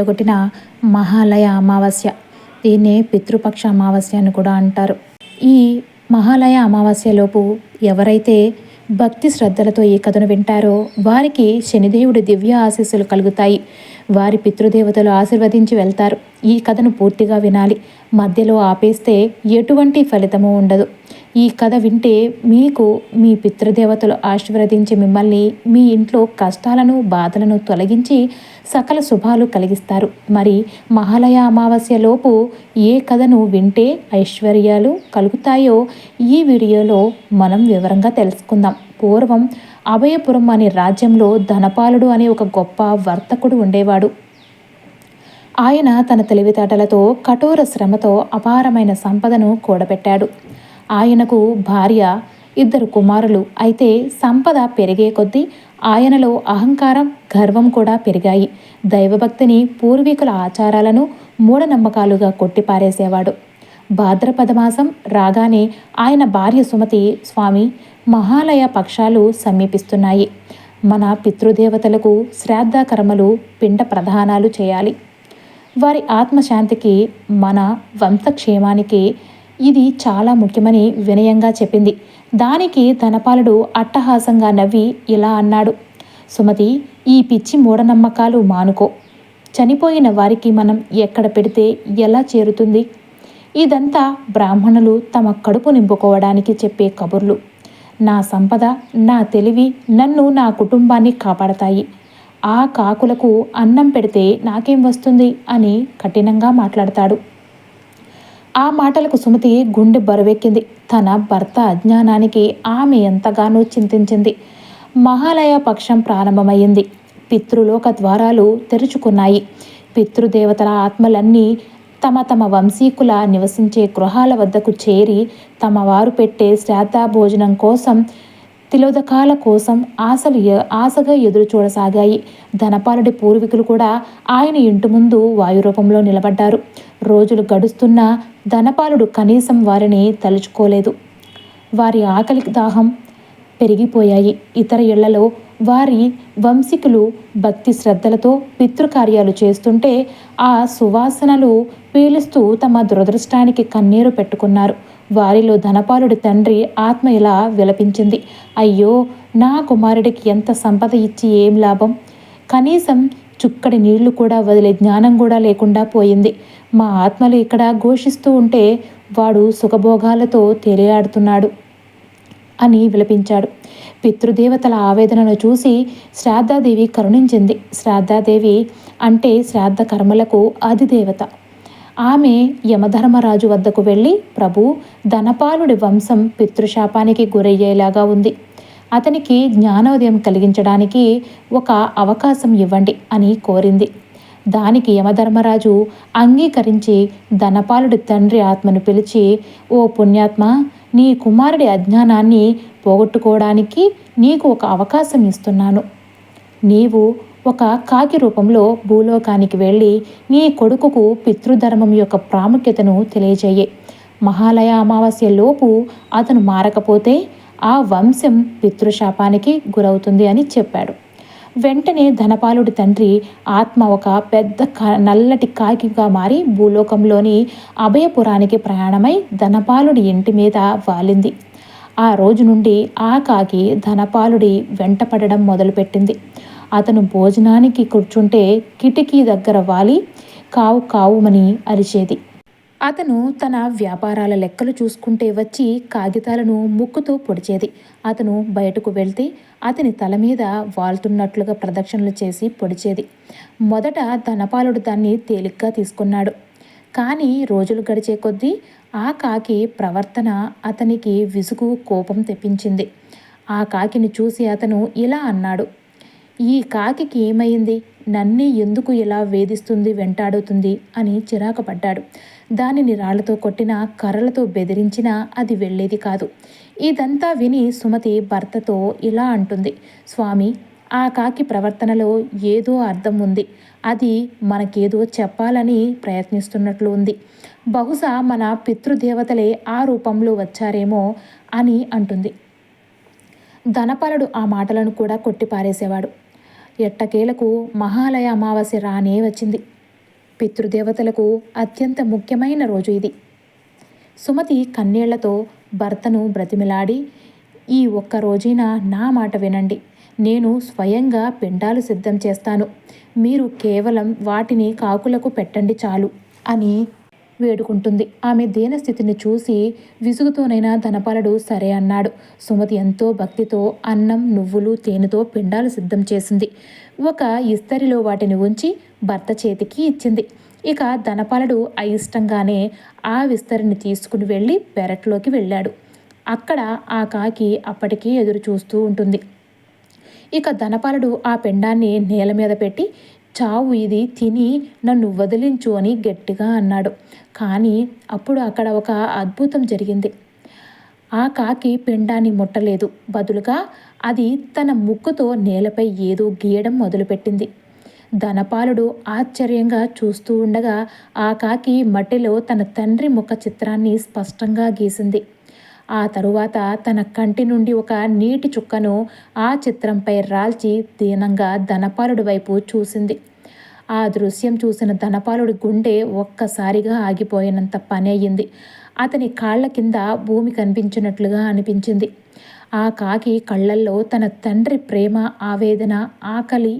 ఒకటిన మహాలయ అమావాస్య. దీన్నే పితృపక్ష అమావాస్య అని కూడా అంటారు. ఈ మహాలయ అమావాస్యలోపు ఎవరైతే భక్తి శ్రద్ధలతో ఈ కథను వింటారో వారికి శనిదేవుడి దివ్య ఆశీస్సులు కలుగుతాయి. వారి పితృదేవతలు ఆశీర్వదించి వెళ్తారు. ఈ కథను పూర్తిగా వినాలి. మధ్యలో ఆపేస్తే ఎటువంటి ఫలితము ఉండదు. ఈ కథ వింటే మీకు మీ పితృదేవతలు ఆశీర్వదించి మిమ్మల్ని మీ ఇంట్లో కష్టాలను బాధలను తొలగించి సకల శుభాలు కలిగిస్తారు. మరి మహాలయ అమావాస్యలోపు ఏ కథను వింటే ఐశ్వర్యాలు కలుగుతాయో ఈ వీడియోలో మనం వివరంగా తెలుసుకుందాం. పూర్వం అభయపురం అనే రాజ్యంలో ధనపాలుడు అనే ఒక గొప్ప వర్తకుడు ఉండేవాడు. ఆయన తన తెలివితేటలతో కఠోర శ్రమతో అపారమైన సంపదను కూడబెట్టాడు. ఆయనకు భార్య ఇద్దరు కుమారులు. అయితే సంపద పెరిగే కొద్దీ ఆయనలో అహంకారం గర్వం కూడా పెరిగాయి. దైవభక్తిని పూర్వీకుల ఆచారాలను మూఢనమ్మకాలుగా కొట్టిపారేసేవాడు. భాద్రపద మాసం రాగానే ఆయన భార్య సుమతి స్వామి మహాలయ పక్షాలు సమీపిస్తున్నాయి. మన పితృదేవతలకు శ్రాద్ధ కర్మలు పిండ ప్రధానాలు చేయాలి. వారి ఆత్మశాంతికి మన వంశక్షేమానికి ఇది చాలా ముఖ్యమని వినయంగా చెప్పింది. దానికి ధనపాలుడు అట్టహాసంగా నవ్వి ఇలా అన్నాడు. సుమతి ఈ పిచ్చి మూఢనమ్మకాలు మానుకో. చనిపోయిన వారికి మనం ఎక్కడ పెడితే ఎలా చేరుతుంది? ఇదంతా బ్రాహ్మణులు తమ కడుపు నింపుకోవడానికి చెప్పే కబుర్లు. నా సంపద నా తెలివి నన్ను నా కుటుంబాన్ని కాపాడతాయి. ఆ కాకులకు అన్నం పెడితే నాకేం వస్తుంది? అని కఠినంగా మాట్లాడతాడు. ఆ మాటలకు సుమతి గుండె బరువెక్కింది. తన భర్త అజ్ఞానానికి ఆమె ఎంతగానో చింతించింది. మహాలయ పక్షం ప్రారంభమైంది పితృలోక ద్వారాలు తెరుచుకున్నాయి. పితృదేవతల ఆత్మలన్నీ తమ తమ వంశీకుల నివసించే గృహాల వద్దకు చేరి తమ వారు పెట్టే శ్రాద్ధ భోజనం కోసం తిలోదకాల కోసం ఆశలు ఆశగా ఎదురు చూడసాగాయి. ధనపాలుడి పూర్వీకులు కూడా ఆయన ఇంటి ముందు వాయురూపంలో నిలబడ్డారు. రోజులు గడుస్తున్నా ధనపాలుడు కనీసం వారిని తలుచుకోలేదు. వారి ఆకలి దాహం పెరిగిపోయాయి. ఇతర ఇళ్ళలో వారి వంశీకులు భక్తి శ్రద్ధలతో పితృకార్యాలు చేస్తుంటే ఆ సువాసనలు పీలుస్తూ తమ దురదృష్టానికి కన్నీరు పెట్టుకున్నారు. వారిలో ధనపాలుడి తండ్రి ఆత్మ ఇలా విలపించింది. అయ్యో నా కుమారుడికి ఎంత సంపద ఇచ్చి ఏం లాభం? కనీసం చుక్కడి నీళ్ళు కూడా వదిలే జ్ఞానం కూడా లేకుండా పోయింది. మా ఆత్మలు ఇక్కడ ఘోషిస్తూ ఉంటే వాడు సుఖభోగాలతో తేలియాడుతున్నాడు అని విలపించాడు. పితృదేవతల ఆవేదనను చూసి శ్రాద్ధాదేవి కరుణించింది. శ్రాద్ధాదేవి అంటే శ్రాద్ధ కర్మలకు అధిదేవత. ఆమె యమధర్మరాజు వద్దకు వెళ్ళి ప్రభు ధనపాలుడి వంశం పితృశాపానికి గురయ్యేలాగా ఉంది. అతనికి జ్ఞానోదయం కలిగించడానికి ఒక అవకాశం ఇవ్వండి అని కోరింది. దానికి యమధర్మరాజు అంగీకరించి ధనపాలుడి తండ్రి ఆత్మను పిలిచి ఓ పుణ్యాత్మ నీ కుమారుడి అజ్ఞానాన్ని పోగొట్టుకోవడానికి నీకు ఒక అవకాశం ఇస్తున్నాను. నీవు ఒక కాకి రూపంలో భూలోకానికి వెళ్ళి నీ కొడుకుకు పితృధర్మం యొక్క ప్రాముఖ్యతను తెలియజేయే. మహాలయ అమావాస్య లోపు అతను మారకపోతే ఆ వంశం పితృశాపానికి గురవుతుంది అని చెప్పాడు. వెంటనే ధనపాలుడి తండ్రి ఆత్మ ఒక పెద్ద నల్లటి కాకిగా మారి భూలోకంలోని అభయపురానికి ప్రయాణమై ధనపాలుడి ఇంటి మీద వాలింది. ఆ రోజు నుండి ఆ కాకి ధనపాలుడి వెంటపడడం మొదలుపెట్టింది. అతను భోజనానికి కూర్చుంటే కిటికీ దగ్గర వాలి కావు కావుమని అరిచేది. అతను తన వ్యాపారాల లెక్కలు చూసుకుంటే వచ్చి కాగితాలను ముక్కుతో పొడిచేది. అతను బయటకు వెళ్తే అతని తల మీద వాళ్తున్నట్లుగా ప్రదక్షిణలు చేసి పొడిచేది. మొదట ధనపాలుడు దాన్ని తేలిగ్గా తీసుకున్నాడు. కానీ రోజులు గడిచే కొద్దీ ఆ కాకి ప్రవర్తన అతనికి విసుగు కోపం తెప్పించింది. ఆ కాకిని చూసి అతను ఇలా అన్నాడు. ఈ కాకికి ఏమైంది? నన్నే ఎందుకు ఇలా వేధిస్తుంది వెంటాడుతుంది అని చిరాకు పడ్డాడు దానిని రాళ్ళతో కొట్టినా కర్రలతో బెదిరించినా అది వెళ్ళేది కాదు. ఇదంతా విని సుమతి భర్తతో ఇలా అంటుంది. స్వామి ఆ కాకి ప్రవర్తనలో ఏదో అర్థం ఉంది. అది మనకేదో చెప్పాలని ప్రయత్నిస్తున్నట్లు ఉంది. బహుశా మన పితృదేవతలే ఆ రూపంలో వచ్చారేమో అని అంటుంది. ధనపరుడు ఆ మాటలను కూడా కొట్టిపారేసేవాడు. ఎట్టకేలకు మహాలయ అమావాస్య రానే వచ్చింది. పితృదేవతలకు అత్యంత ముఖ్యమైన రోజు ఇది. సుమతి కన్నీళ్ళతో భర్తను బ్రతిమిలాడి ఈ ఒక్క రోజైనా నా మాట వినండి. నేను స్వయంగా పిండాలు సిద్ధం చేస్తాను. మీరు కేవలం వాటిని కాకులకు పెట్టండి చాలు అని వేడుకుంటుంది. ఆమె దీనస్థితిని చూసి విసుగుతోనైనా ధనపాలుడు సరే అన్నాడు. సుమతి ఎంతో భక్తితో అన్నం నువ్వులు తేనెతో పిండాలు సిద్ధం చేసింది. ఒక ఇస్తరిలో వాటిని ఉంచి భర్త చేతికి ఇచ్చింది. ఇక ధనపాలుడు అయిష్టంగానే ఆ విస్తరిని తీసుకుని వెళ్ళి పెరట్లోకి వెళ్ళాడు. అక్కడ ఆ కాకి అప్పటికీ ఎదురు చూస్తూ ఉంటుంది. ఇక ధనపాలుడు ఆ పిండాన్ని నేల మీద పెట్టి చావు ఇది తిని నన్ను వదిలించు అని గట్టిగా అన్నాడు. కానీ అప్పుడు అక్కడ ఒక అద్భుతం జరిగింది. ఆ కాకి పిండాన్ని ముట్టలేదు. బదులుగా అది తన ముక్కుతో నేలపై ఏదో గీయడం మొదలుపెట్టింది. ధనపాలుడు ఆశ్చర్యంగా చూస్తూ ఉండగా ఆ కాకి మట్టిలో తన తండ్రి ముఖ చిత్రాన్ని స్పష్టంగా గీసింది. ఆ తరువాత తన కంటి నుండి ఒక నీటి చుక్కను ఆ చిత్రంపై రాల్చి దీనంగా ధనపాలుడి వైపు చూసింది. ఆ దృశ్యం చూసిన ధనపాలుడి గుండె ఒక్కసారిగా ఆగిపోయినంత పని అయ్యింది అతని కాళ్ళ కింద భూమి కనిపించినట్లుగా అనిపించింది. ఆ కాకి కళ్ళల్లో తన తండ్రి ప్రేమ ఆవేదన ఆకలి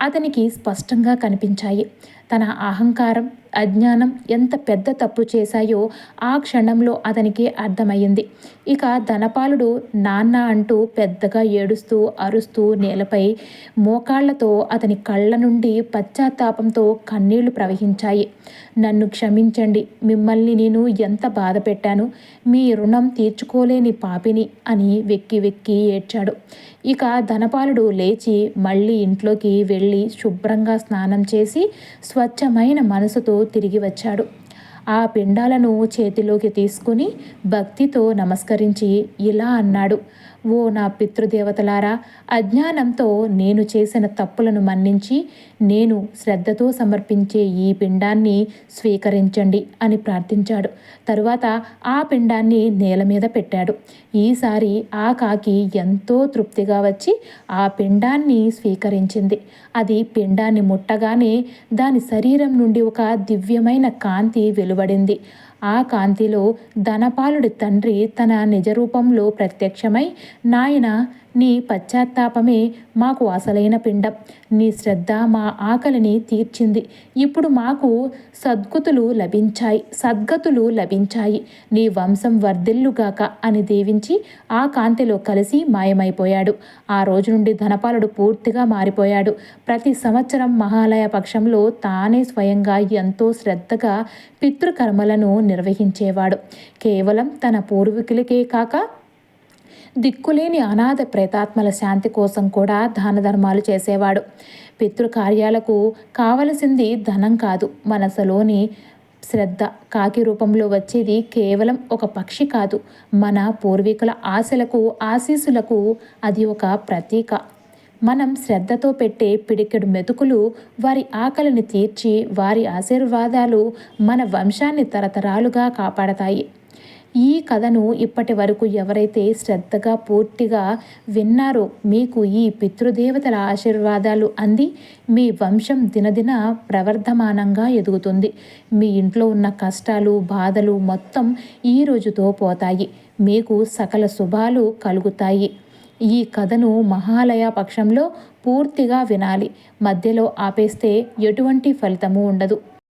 అతనికి స్పష్టంగా కనిపించాయి. తన అహంకారం అజ్ఞానం ఎంత పెద్ద తప్పు చేశాయో ఆ క్షణంలో అతనికి అర్థమయ్యింది. ఇక ధనపాలుడు నాన్న అంటూ పెద్దగా ఏడుస్తూ అరుస్తూ నేలపై మోకాళ్ళతో అతని కళ్ళ నుండి పశ్చాత్తాపంతో కన్నీళ్ళు ప్రవహించాయి. నన్ను క్షమించండి మిమ్మల్ని నేను ఎంత బాధ పెట్టాను మీ రుణం తీర్చుకోలేని పాపిని అని వెక్కి వెక్కి ఏడ్చాడు. ఇక ధనపాలుడు లేచి మళ్ళీ ఇంట్లోకి వెళ్ళి శుభ్రంగా స్నానం చేసి స్వచ్ఛమైన మనసుతో తిరిగి వచ్చాడు. ఆ పిండాలను చేతిలోకి తీసుకుని భక్తితో నమస్కరించి ఇలా అన్నాడు. ఓ నా పితృదేవతలారా అజ్ఞానంతో నేను చేసిన తప్పులను మన్నించి నేను శ్రద్ధతో సమర్పించే ఈ పిండాన్ని స్వీకరించండి అని ప్రార్థించాడు. తరువాత ఆ పిండాన్ని నేల మీద పెట్టాడు. ఈసారి ఆ కాకి ఎంతో తృప్తిగా వచ్చి ఆ పిండాన్ని స్వీకరించింది. అది పిండాన్ని ముట్టగానే దాని శరీరం నుండి ఒక దివ్యమైన కాంతి వెలువడింది. ఆ కాంతిలో ధనపాలుడి తండ్రి తన నిజరూపంలో ప్రత్యక్షమై నాయన నీ పశ్చాత్తాపమే మాకు అసలైన పిండం. నీ శ్రద్ధ మా ఆకలిని తీర్చింది. ఇప్పుడు మాకు సద్గతులు లభించాయి. సద్గతులు లభించాయి. నీ వంశం వర్ధిల్లుగాక అని దీవించి ఆ కాంతిలో కలిసి మాయమైపోయాడు. ఆ రోజు నుండి ధనపాలుడు పూర్తిగా మారిపోయాడు. ప్రతి సంవత్సరం మహాలయ పక్షంలో తానే స్వయంగా ఎంతో శ్రద్ధగా పితృకర్మలను నిర్వహించేవాడు. కేవలం తన పూర్వీకులకే కాక దిక్కులేని అనాథ ప్రేతాత్మల శాంతి కోసం కూడా దాన ధర్మాలు చేసేవాడు. పితృకార్యాలకు కావలసింది ధనం కాదు. మనసులోని శ్రద్ధ కాకి రూపంలో వచ్చేది కేవలం ఒక పక్షి కాదు. మన పూర్వీకుల ఆశలకు ఆశీస్సులకు అది ఒక ప్రతీక. మనం శ్రద్ధతో పెట్టే పిడికెడు మెతుకులు వారి ఆకలిని తీర్చి వారి ఆశీర్వాదాలు మన వంశాన్ని తరతరాలుగా కాపాడతాయి. ఈ కథను ఇప్పటి వరకు ఎవరైతే శ్రద్ధగా పూర్తిగా విన్నారో మీకు ఈ పితృదేవతల ఆశీర్వాదాలు అంది. మీ వంశం దినదిన ప్రవర్ధమానంగా ఎదుగుతుంది. మీ ఇంట్లో ఉన్న కష్టాలు బాధలు మొత్తం ఈ రోజుతో పోతాయి. మీకు సకల శుభాలు కలుగుతాయి. ఈ కథను మహాలయ పక్షంలో పూర్తిగా వినాలి. మధ్యలో ఆపేస్తే ఎటువంటి ఫలితము ఉండదు.